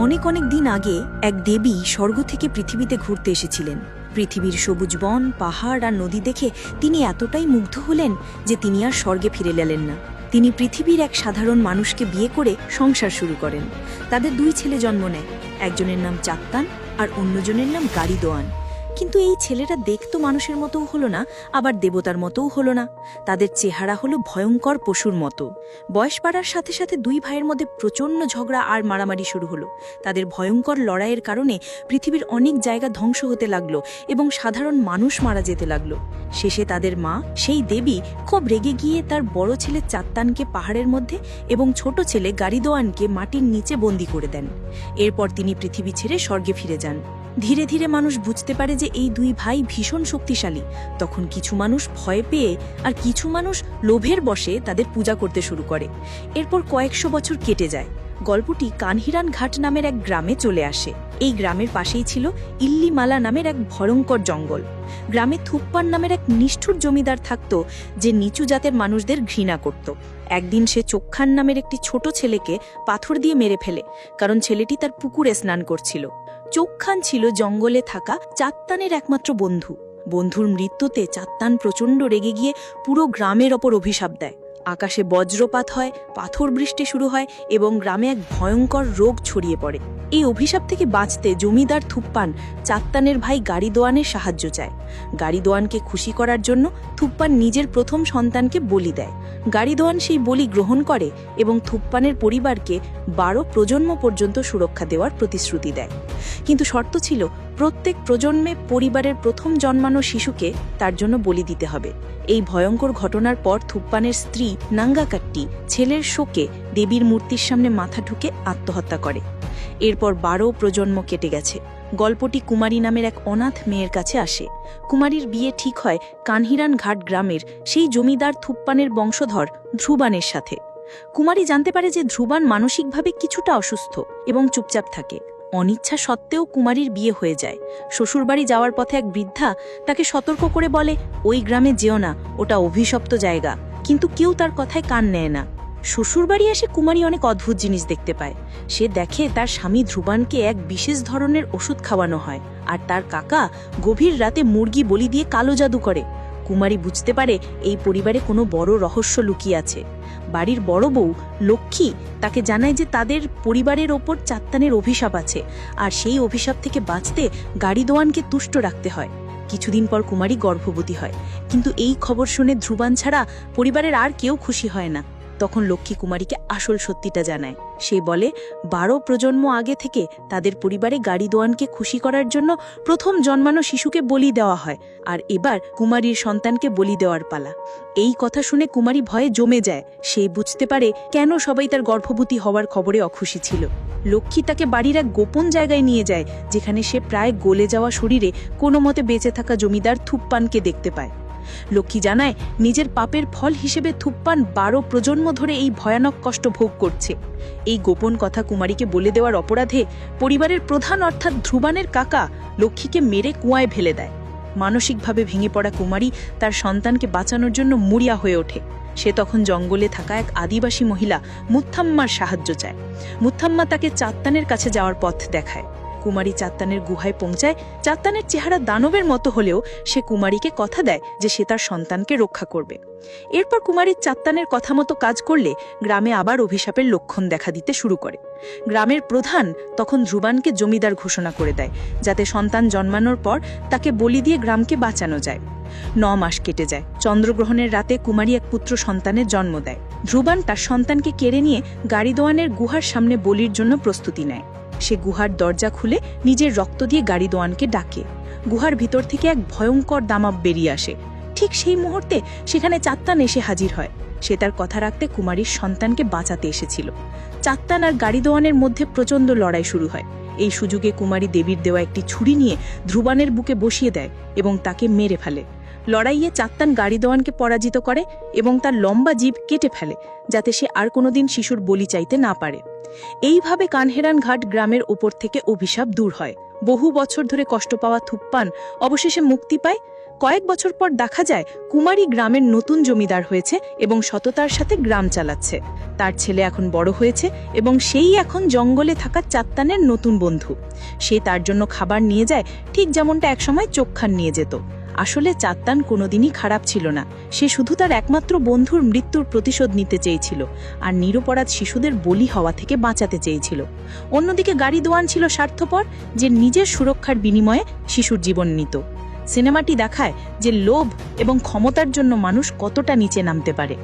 অনেক অনেক দিন আগে এক দেবী স্বর্গ থেকে পৃথিবীতে ঘুরতে এসেছিলেন। পৃথিবীর সবুজ বন, পাহাড় আর নদী দেখে তিনি এতটাই মুগ্ধ হলেন যে তিনি আর স্বর্গে ফিরে গেলেন না। তিনি পৃথিবীর এক সাধারণ মানুষকে বিয়ে করে সংসার শুরু করেন। তাদের দুই ছেলে জন্ম নেয়। একজনের নাম চাত্তান আর অন্যজনের নাম গাড়িদোয়ান। কিন্তু এই ছেলেরা দেখতো মানুষের মতোও হলো না, আবার দেবতার মতোও হলো না। তাদের চেহারা হলো ভয়ঙ্কর পশুর মতো। বয়স বাড়ার সাথে সাথে দুই ভাইয়ের মধ্যে প্রচণ্ড ঝগড়া আর মারামারি শুরু হলো। তাদের ভয়ঙ্কর লড়াইয়ের কারণে পৃথিবীর অনেক জায়গা ধ্বংস হতে লাগল এবং সাধারণ মানুষ মারা যেতে লাগল। শেষে তাদের মা, সেই দেবী, খুব রেগে গিয়ে তার বড় ছেলে চাত্তানকে পাহাড়ের মধ্যে এবং ছোট ছেলে গাড়িদোয়ানকে মাটির নিচে বন্দি করে দেন। এরপর তিনি পৃথিবী ছেড়ে স্বর্গে ফিরে যান। ধীরে ধীরে মানুষ বুঝতে পারে যে এই দুই ভাই ভীষণ শক্তিশালী। তখন কিছু মানুষ ভয় পেয়ে আর কিছু মানুষ লোভের বশে তাদের পূজা করতে শুরু করে। এরপর কয়েকশো বছর কেটে যায়। গল্পটি কানহিরান ঘাট নামের এক গ্রামে চলে আসে। এই গ্রামের পাশেই ছিল ইল্লিমালা নামের এক ভয়ঙ্কর জঙ্গল। গ্রামে থুপ্পান নামের এক নিষ্ঠুর জমিদার থাকত যে নিচু জাতের মানুষদের ঘৃণা করত। একদিন সে চোখান নামের একটি ছোট ছেলেকে পাথর দিয়ে মেরে ফেলে, কারণ ছেলেটি তার পুকুরে স্নান করছিল। চোখান ছিল জঙ্গলে থাকা চাত্তানের একমাত্র বন্ধু। বন্ধুর মৃত্যুতে চাত্তান প্রচণ্ড রেগে গিয়ে পুরো গ্রামের ওপর অভিশাপ দেয়। আকাশে বজ্রপাত হয় পাথর বৃষ্টি শুরু হয় এবং গ্রামে এক ভয়ঙ্কর রোগ ছড়িয়ে পড়ে। এই অভিশাপ থেকে বাঁচতে জমিদার থুপ্পান চাত্তানের ভাই গাড়িদোয়ানের সাহায্য চায়। গাড়িদোয়ানকে খুশি করার জন্য থুপ্পান নিজের প্রথম সন্তানকে বলি দেয়। গাড়িদোয়ান সেই বলি গ্রহণ করে এবং থুপ্পানের পরিবারকে বারো প্রজন্ম পর্যন্ত সুরক্ষা দেওয়ার প্রতিশ্রুতি দেয়। কিন্তু শর্ত ছিল, প্রত্যেক প্রজন্মে পরিবারের প্রথম জন্মানো শিশুকে তার জন্য বলি দিতে হবে। এই ভয়ঙ্কর ঘটনার পর থুপ্পানের স্ত্রী নাঙ্গাকাট্টি ছেলের শোকে দেবীর মূর্তির সামনে মাথা ঢুকে আত্মহত্যা করে। এরপর বারো প্রজন্ম কেটে গেছে। গল্পটি কুমারী নামের এক অনাথ মেয়ের কাছে আসে। কুমারীর বিয়ে ঠিক হয় কানহিরান ঘাট গ্রামের সেই জমিদার থুপ্পানের বংশধর ধ্রুবানের সাথে। কুমারী জানতে পারে যে ধ্রুবান মানসিকভাবে কিছুটা অসুস্থ এবং চুপচাপ থাকে। অনিচ্ছা সত্ত্বেও কুমারীর বিয়ে হয়ে যায়। শ্বশুরবাড়ি যাওয়ার পথে এক বৃদ্ধা তাকে সতর্ক করে বলে, ওই গ্রামে যেও না, ওটা অভিশপ্ত জায়গা। কিন্তু কেউ তার কথায় কান নেয় না। শ্বশুরবাড়ি এসে কুমারী অনেক অদ্ভুত জিনিস দেখতে পায়। সে দেখে তার স্বামী ধ্রুবানকে এক বিশেষ ধরনের ওষুধ খাওয়ানো হয় আর তার কাকা গভীর রাতে মুরগি বলি দিয়ে কালো জাদু করে। কুমারী বুঝতে পারে এই পরিবারে কোনো বড় রহস্য লুকিয়ে আছে। বাড়ির বড় বউ লক্ষ্মী তাকে জানায় যে তাদের পরিবারের ওপর চাত্তানের অভিশাপ আছে আর সেই অভিশাপ থেকে বাঁচতে গাড়ি দোয়ানকে তুষ্ট রাখতে হয়। কিছুদিন পর কুমারী গর্ভবতী হয়। কিন্তু এই খবর শুনে ধ্রুবান ছাড়া পরিবারের আর কেউ খুশি হয় না। তখন লক্ষ্মী কুমারীকে আসল সত্যিটা জানায়। সে বলে, বারো প্রজন্ম আগে থেকে তাদের পরিবারে গাড়ি দোয়ানকে খুশি করার জন্য প্রথম জন্মানো শিশুকে বলি দেওয়া হয়, আর এবার কুমারীর সন্তানকে বলি দেওয়ার পালা। এই কথা শুনে কুমারী ভয়ে জমে যায়। সে বুঝতে পারে কেন সবাই তার গর্ভবতী হওয়ার খবরে অখুশি ছিল। লক্ষ্মী তাকে বাড়ির এক গোপন জায়গায় নিয়ে যায়, যেখানে সে প্রায় গলে যাওয়া শরীরে কোনো মতে বেঁচে থাকা জমিদার থুপ্পানকে দেখতে পায়। লক্ষ্মী জানায়, নিজের পাপের ফল হিসেবে থুপ্পান বারো প্রজন্ম ধরে এই ভয়ানক কষ্ট ভোগ করছে। এই গোপন কথা কুমারীকে বলে দেওয়ার অপরাধে পরিবারের প্রধান অর্থাৎ ধ্রুবানের কাকা লক্ষ্মীকে মেরে কুয়ায় ফেলে দেয়। মানসিকভাবে ভেঙে পড়া কুমারী তার সন্তানকে বাঁচানোর জন্য মুড়িয়া হয়ে ওঠে। সে তখন জঙ্গলে থাকা এক আদিবাসী মহিলা মুথাম্মার সাহায্য চায়। মুথাম্মা তাকে চাত্তানের কাছে যাওয়ার পথ দেখায়। কুমারী চাত্তানের গুহায় পৌঁছায় চাত্তানের চেহারা দানবের মতো হলেও সে কুমারীকে কথা দেয় যে সে তার সন্তানকে রক্ষা করবে। এরপর কুমারীর চাত্তানের কথা মতো কাজ করলে গ্রামে আবার অভিশাপের লক্ষণ দেখা দিতে শুরু করে। গ্রামের প্রধান তখন ধ্রুবানকে জমিদার ঘোষণা করে দেয়, যাতে সন্তান জন্মানোর পর তাকে বলি দিয়ে গ্রামকে বাঁচানো যায়। ন মাস কেটে যায়, চন্দ্রগ্রহণের রাতে কুমারী এক পুত্র সন্তানের জন্ম দেয়। ধ্রুবান তার সন্তানকে কেড়ে নিয়ে গাড়িদোয়ানের গুহার সামনে বলির জন্য প্রস্তুতি নেয়। সে গুহার দরজা খুলে নিজের রক্ত দিয়ে গাড়িদোয়ানকে ডাকে। গুহার ভিতর থেকে এক ভয়ঙ্কর দামাব বেরিয়ে আসে। ঠিক সেই মুহূর্তে সেখানে চাত্তান এসে হাজির হয়। সে তার কথা রাখতে কুমারীর সন্তানকে বাঁচাতে এসেছিল। চাত্তান আর গাড়িদোয়ানের মধ্যে প্রচণ্ড লড়াই শুরু হয়। এই সুযোগে কুমারী দেবীর দেওয়া একটি ছুরি নিয়ে ধ্রুবানের বুকে বসিয়ে দেয় এবং তাকে মেরে ফেলে। লড়াইয়ে চাত্তান গাড়িদোয়ানকে পরাজিত করে এবং তার লম্বা জীব কেটে ফেলে, যাতে সে আর কোনোদিন শিশুর বলি চাইতে না পারে। এইভাবে কানহেরান ঘাট গ্রামের ওপর থেকে অভিশাপ দূর হয়। বহু বছর ধরে কষ্ট পাওয়া থুপ্পান অবশেষে মুক্তি পায়। কয়েক বছর পর দেখা যায়, কুমারী গ্রামের নতুন জমিদার হয়েছে এবং সততার সাথে গ্রাম চালাচ্ছে। তার ছেলে এখন বড় হয়েছে এবং সেই এখন জঙ্গলে থাকা চাত্তানের নতুন বন্ধু। সে তার জন্য খাবার নিয়ে যায়, ঠিক যেমনটা একসময় চোখখান নিয়ে যেত। আসলে চাত্তান কোনোদিনই খারাপ ছিল না। সে শুধু তার একমাত্র বন্ধুর মৃত্যুর প্রতিশোধ নিতে চেয়েছিল আর নিরপরাধ শিশুদের বলি হওয়া থেকে বাঁচাতে চেয়েছিল। অন্যদিকে গাড়ি দোয়ান ছিল স্বার্থপর যে নিজের সুরক্ষার বিনিময়ে শিশুর জীবন নিত। সিনেমাটি দেখায় যে লোভ এবং ক্ষমতার জন্য মানুষ কতটা নিচে নামতে পারে।